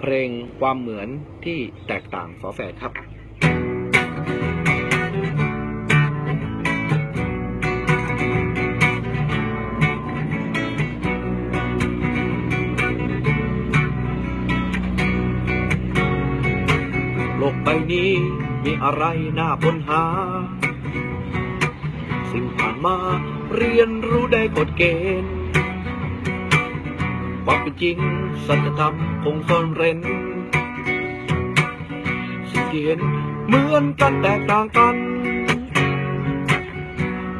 เพลงความเหมือนที่แตกต่างฝาแฝดครับโลกใบนี้มีอะไรน่าค้นหา สิ่งผ่านมาเรียนรู้ได้กฎเกณฑ์ ความเป็นจริงสัจธรรมคงซ่อนเร้นสิ่งที่เห็นเหมือนกันแตกต่างกัน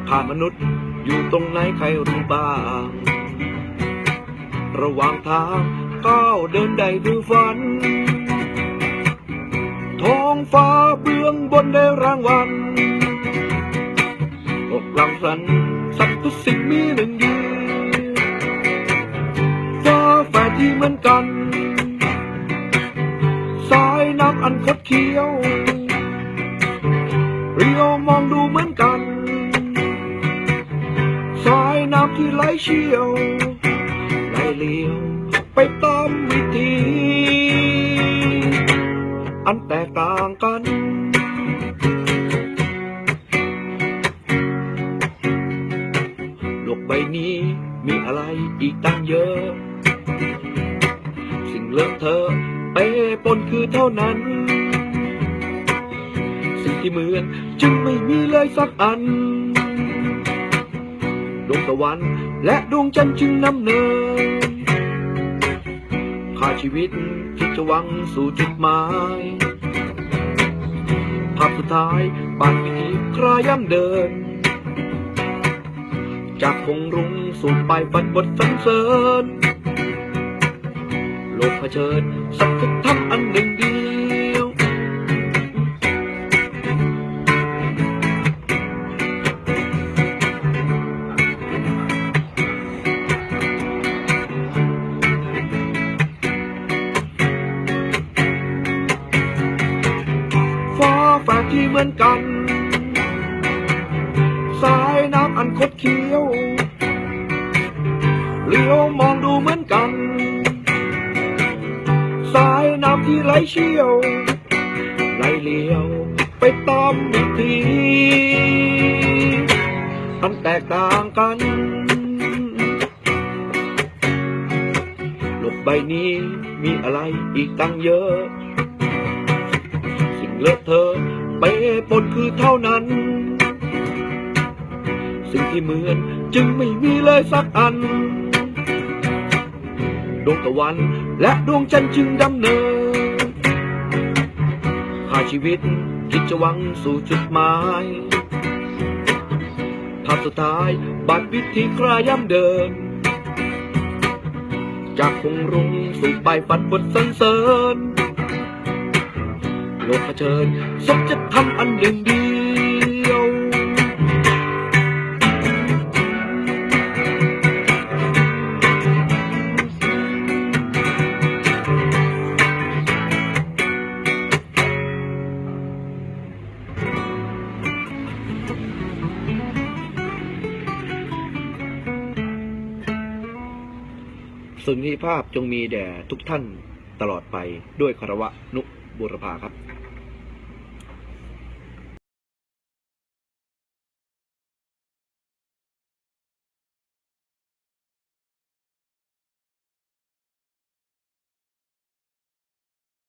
ผ่านมนุษย์อยู่ตรงไหนใครรู้บ้าง ระหว่างทางก้าวเดินได้คือฝันท้องฟ้าเบื้องบนได้รางวัลอกลังสรรค์สัตว์ทุกสิ่ง ที่เหมือนกัน สายน้ำอันคดเคี้ยว เรียวมองดูเหมือนกัน สายน้ำที่ไหลเชี่ยวไหลเลี้ยวไปตามวิธี อันแตกต่างกันโลกใบนี้มีอะไรอีกตั้งเยอะ เลอะเทอะเปปนคือเท่านั้น สิ่งที่เหมือนจึงไม่มีเลยสักอัน ดวงตะวันและดวงจันทร์จึงนำเนินค่าชีวิตคิดจะวังสู่จุดหมายภาพสุดท้ายบานพิธีคราย่ำเดิน จากคงรุงสู่ไปฝันบทสันเสริญ โลกเผชิญสัจธรรมอันหนึ่งเดียว ฟ้าแฝดที่เหมือนกัน สายน้ำอันคดเคี้ยว เลี้ยวมองดูเหมือนกันายน้ำที่ไหลเชี่ยวไหลเลี้ยว ไปตามวิธีอันแตกต่างกันโลกใบนี้มีอะไรอีกตั้งเยอะ สิ่งเลอะเทอะเปปนคือเท่านั้น สิ่งที่เหมือนจึงไม่มีเลยสักอัน ดวงตะวัน และดวงจันทร์จึงดำเนินค่าชีวิตคิดจะหวังสู่จุดหมายภาพสุดท้ายบัดวิธีครายย่ำเดิน จากคงรุงสู่ไปฝันบทสันเสริญโลกเผชิญสมจะทำอันหนึ่งดี สุนทรีภาพจงมีแด่ทุกท่านตลอดไปด้วยคารวะนุบุรพาครับ